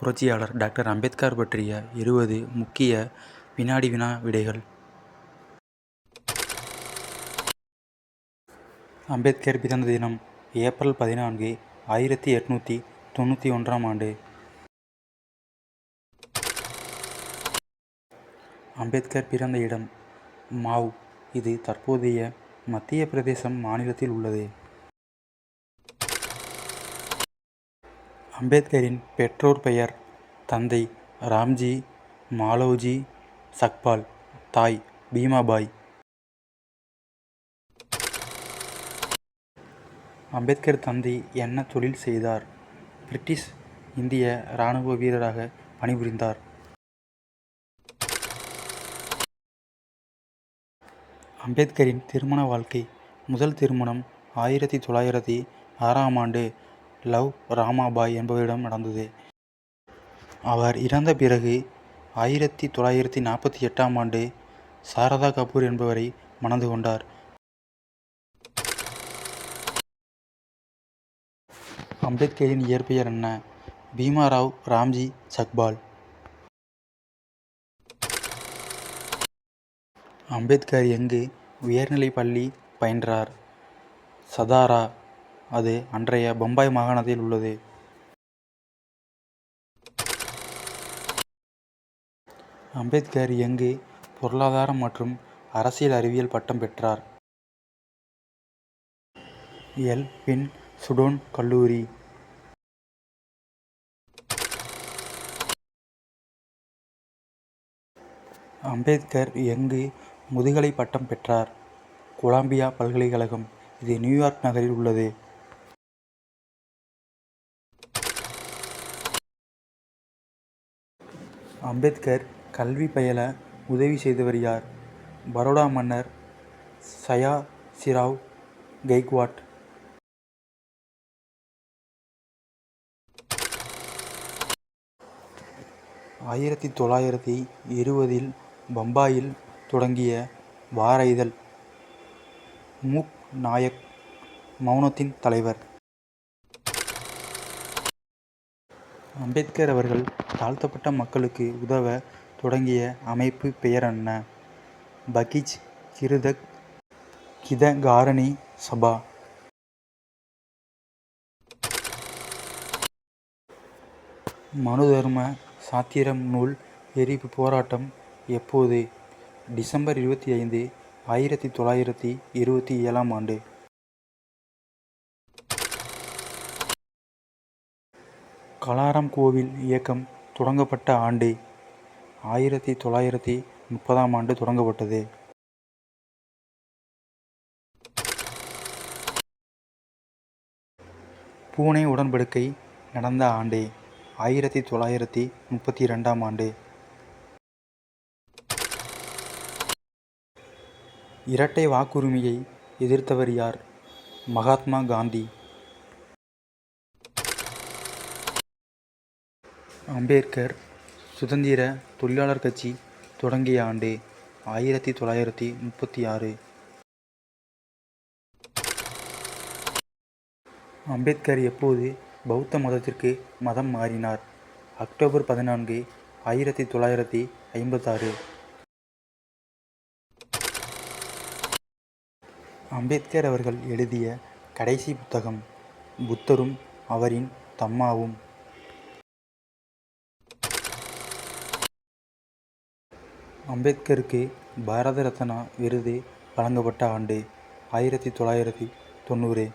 புரட்சியாளர் டாக்டர் அம்பேத்கர் பற்றிய இருபது முக்கிய வினாடி வினா விடைகள். அம்பேத்கர் பிறந்த தினம் ஏப்ரல் பதினான்கு ஆயிரத்தி எட்நூற்றி தொண்ணூற்றி ஒன்றாம் ஆண்டு. அம்பேத்கர் பிறந்த இடம் மாவ். இது தற்போதைய மத்திய பிரதேசம் மாநிலத்தில் உள்ளது. அம்பேத்கரின் பெற்றோர் பெயர் தந்தை ராம்ஜி மாலோஜி சக்பால் தாய் பீமாபாய். அம்பேத்கர் தந்தை என்ன தொழில் செய்தார்? பிரிட்டிஷ் இந்திய இராணுவ வீரராக பணிபுரிந்தார். அம்பேத்கரின் திருமண வாழ்க்கை முதல் திருமணம் ஆயிரத்தி தொள்ளாயிரத்தி ஆறாம் ஆண்டு லவ் ராமாபாய் என்பவரிடம் நடந்தது. அவர் இறந்த பிறகு ஆயிரத்தி தொள்ளாயிரத்தி நாற்பத்தி எட்டாம் ஆண்டு சாரதா கபூர் என்பவரை மணந்து கொண்டார். அம்பேத்கரின் இயற்பெயர் என்ன? பீமாராவ் ராம்ஜி சக்பால். அம்பேத்கர் எங்கு உயர்நிலைப் பள்ளி பயின்றார்? சதாரா அது அன்றைய பம்பாய் மாகாணத்தில் உள்ளது. அம்பேத்கர் எங்கு பொருளாதாரம் மற்றும் அரசியல் அறிவியல் பட்டம் பெற்றார். எல். பின். சுடோன் கல்லூரி. அம்பேத்கர் எங்கு முதுகலை பட்டம் பெற்றார். கொலம்பியா பல்கலைக்கழகம் இது நியூயார்க் நகரில் உள்ளது. அம்பேத்கர் கல்வி பயில உதவி செய்தவர் யார்? பரோடா மன்னர் சயா சிராவ் கெய்க்வாட். ஆயிரத்தி தொள்ளாயிரத்தி இருபதில் பம்பாயில் தொடங்கிய வார இதழ். மூக் நாயக் மௌனத்தின் தலைவர். அம்பேத்கர் அவர்கள் தாழ்த்தப்பட்ட மக்களுக்கு உதவ தொடங்கிய அமைப்பு பெயர் என்ன? பகிஜ் கிருதக் கிதகாரணி சபா. மனுதர்ம சாத்திரம் நூல் எரிப்பு போராட்டம் எப்போது? டிசம்பர் இருபத்தி ஐந்து ஆயிரத்தி தொள்ளாயிரத்தி இருபத்தி ஏழாம் ஆண்டு. கலாரம் கோவில் இயக்கம் தொடங்கப்பட்ட ஆண்டு ஆயிரத்தி தொள்ளாயிரத்தி முப்பதாம் ஆண்டு தொடங்கப்பட்டது. பூனே உடன்படிக்கை நடந்த ஆண்டு ஆயிரத்தி தொள்ளாயிரத்தி முப்பத்தி ரெண்டாம் ஆண்டு. இரட்டை வாக்குரிமையை எதிர்த்தவர் யார்? மகாத்மா காந்தி. அம்பேத்கர் சுதந்திர தொழிலாளர் கட்சி தொடங்கிய ஆண்டு ஆயிரத்தி தொள்ளாயிரத்தி முப்பத்தி ஆறு. அம்பேத்கர் எப்போது பௌத்த மதத்திற்கு மதம் மாறினார்? அக்டோபர் பதினான்கு ஆயிரத்தி தொள்ளாயிரத்தி ஐம்பத்தாறு. அம்பேத்கர் அவர்கள் எழுதிய கடைசி புத்தகம் புத்தரும் அவரின் தம்மாவும். அம்பேத்கருக்கு பாரத ரத்னா விருது வழங்கப்பட்ட ஆண்டு ஆயிரத்தி தொள்ளாயிரத்தி தொண்ணூறு.